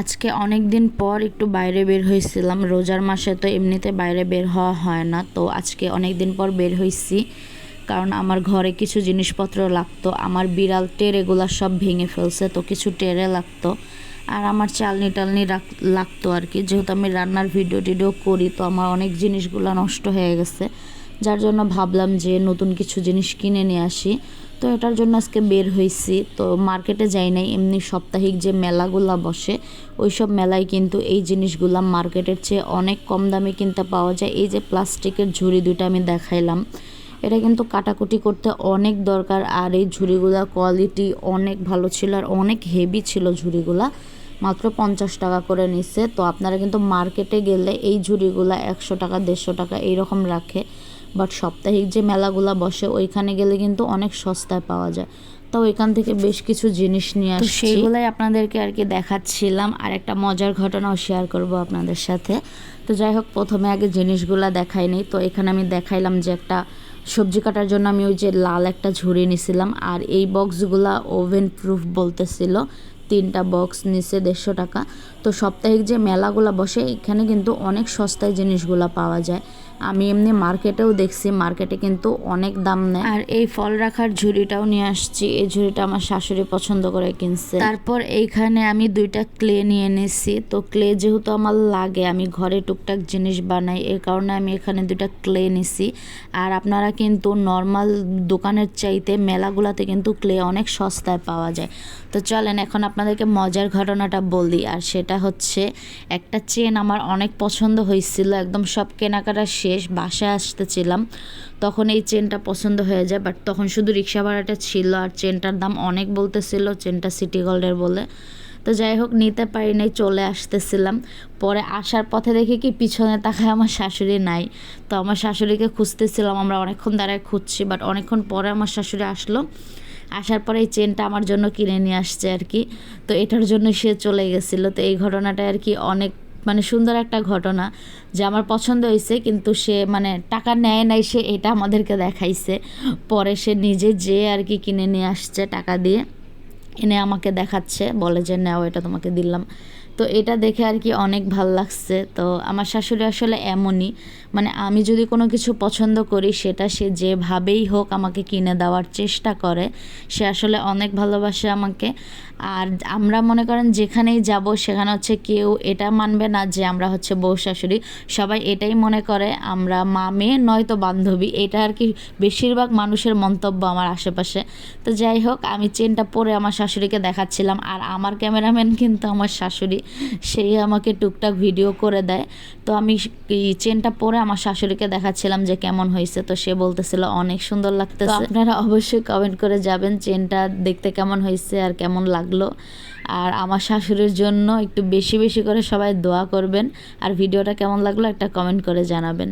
আজকে অনেক দিন পর একটু বাইরে বের হয়েছিলাম। রোজার মাসে তো এমনিতে বাইরে বের হওয়া হয় না। তো আজকে অনেক দিন পর বের হয়েছি কারণ আমার ঘরে কিছু জিনিসপত্র লাগতো। আমার বিড়াল টের এগুলা সব ভেঙে ফেলছে, তো কিছু টেরে লাগতো। আর আমার চালনি টালনি লাগতো আর কি। যেহেতু আমি রান্নার ভিডিও টিডিও করি, তো আমার অনেক জিনিসগুলো নষ্ট হয়ে গেছে। যার জন্য ভাবলাম যে নতুন কিছু জিনিস কিনে নিয়ে আসি। তো এটার জন্য আজকে বের হয়েছি। তো মার্কেটে যাই নাই, এমনি সাপ্তাহিক যে মেলাগুলা বসে ওই সব মেলায় কিন্তু এই জিনিসগুলা মার্কেটের চেয়ে অনেক কম দামে কিনতে পাওয়া যায়। এই যে প্লাস্টিকের ঝুড়ি দুইটা আমি দেখাইলাম, এটা কিন্তু কাটাকুটি করতে অনেক দরকার আর এই ঝুড়িগুলা কোয়ালিটি অনেক ভালো ছিল আর অনেক হেভি ছিল ঝুড়িগুলা। মাত্র পঞ্চাশ টাকা করে নিচ্ছে তো আপনারা কিন্তু মার্কেটে গেলে এই ঝুড়িগুলা একশো টাকা, দেড়শো টাকা এইরকম রাখে। বাট সাপ্তাহিক যে মেলাগুলা বসে ওইখানে গেলে কিন্তু অনেক সস্তায় পাওয়া যায়। তো ওইখান থেকে বেশ কিছু জিনিস নিয়ে আসছি। সেইগুলাই আপনাদেরকে আর কি দেখাচ্ছিলাম। আর একটা মজার ঘটনাও শেয়ার করব আপনাদের সাথে। তো যাই হোক প্রথমে আগে জিনিসগুলা দেখাইনি তো এখানে আমি দেখাইলাম যে একটা সবজি কাটার জন্য আমি ওই যে লাল একটা ঝুড়ি নিছিলাম। আর এই বক্সগুলা ওভেন প্রুফ বলতেছিল। তিনটা বক্স নিচে দেড়শো টাকা। তো সাপ্তাহিক যে মেলাগুলো বসে এখানে কিন্তু অনেক সস্তায় জিনিসগুলো পাওয়া যায়। আমি এমনি মার্কেটেও দেখছি, মার্কেটে কিন্তু অনেক দাম নেয়। আর এই ফল রাখার ঝুড়িটাও নিয়ে আসছি, এই ঝুড়িটা আমার শাশুড়ি পছন্দ করে কিনছে। তারপর এইখানে আমি দুইটা ক্লে নিয়ে নিছি, তো ক্লে যেহেতু আমার লাগে, আমি ঘরে টুকটাক জিনিস বানাই এর কারণে আমি এখানে দুইটা ক্লে নিছি। আর আপনারা কিন্তু নর্মাল দোকানের চাইতে মেলাগুলাতে কিন্তু ক্লে অনেক সস্তায় পাওয়া যায়। তো চলেন, এখন আপনাদেরকে মজার ঘটনাটা বলি, আর সেটা হচ্ছে, একটা চেন আমার অনেক পছন্দ হয়েছিল, একদম সব কেনাকাটা শেষ, বাসায় আসতেছিলাম তখন এই চেনটা পছন্দ হয়ে যায় বাট তখন শুধু রিক্সা ভাড়াটা ছিল আর চেনটার দাম অনেক বলতেছিল, চেনটা সিটি গোল্ডের বলে। তো যাই হোক, নিতে পারি নাই, চলে আসতেছিলাম। পরে আসার পথে দেখি কি, পিছনে তাকায় আমার শাশুড়ি নাই। তো আমার শাশুড়িকে খুঁজতেছিলাম, আমরা অনেকক্ষণ দাঁড়ায় খুঁজছি বাট অনেকক্ষণ পরে আমার শাশুড়ি আসলো। আসার পরে এই চেনটা আমার জন্য কিনে নিয়ে আসছে আর কি। তো এটার জন্য সে চলে গেছিল। তো এই ঘটনাটা আর কি অনেক মানে সুন্দর একটা ঘটনা যে আমার পছন্দ হয়েছে, কিন্তু সে মানে টাকা নেয় নাই, সে এটা আমাদেরকে দেখাইছে। পরে সে নিজে যে আর কি কিনে নিয়ে আসছে টাকা দিয়ে, এনে আমাকে দেখাচ্ছে, বলে যে, নাও, এটা তোমাকে দিলাম। তো এটা দেখে আর কি অনেক ভালো লাগছে। তো আমার শাশুড়ি আসলে এমনই। মানে আমি যদি কোনো কিছু পছন্দ করি, সেটা সে যেভাবেই হোক আমাকে কিনে দেওয়ার চেষ্টা করে। সে আসলে অনেক ভালোবাসে আমাকে। আর আমরা মনে করেন যেখানেই যাব, সেখানে হচ্ছে কেউ এটা মানবে না যে আমরা হচ্ছে বউ শাশুড়ি। সবাই এটাই মনে করে, আমরা মা মেয়ে নয়তো বান্ধবী। এটা আর কি বেশিরভাগ মানুষের মন্তব্য আমার আশেপাশে। তো যাই হোক, আমি চেনটা পরে আমার শাশুড়িকে দেখাচ্ছিলাম। আর আমার ক্যামেরাম্যান কিন্তু আমার শাশুড়ি। সেই আমাকে টুকটাক ভিডিও করে দেয়। তো আমি চেনটা পরে আমার শাশুড়িকে দেখাচ্ছিলাম যে কেমন হয়েছে। তো সে বলতেছিল, অনেক সুন্দর লাগতেছে। আপনারা অবশ্যই কমেন্ট করে যাবেন, চেনটা দেখতে কেমন হয়েছে আর কেমন লাগল। আর আমার শাশুড়ির জন্য একটু বেশি বেশি করে সবাই দোয়া করবেন। আর ভিডিওটা কেমন লাগল একটা কমেন্ট করে জানাবেন।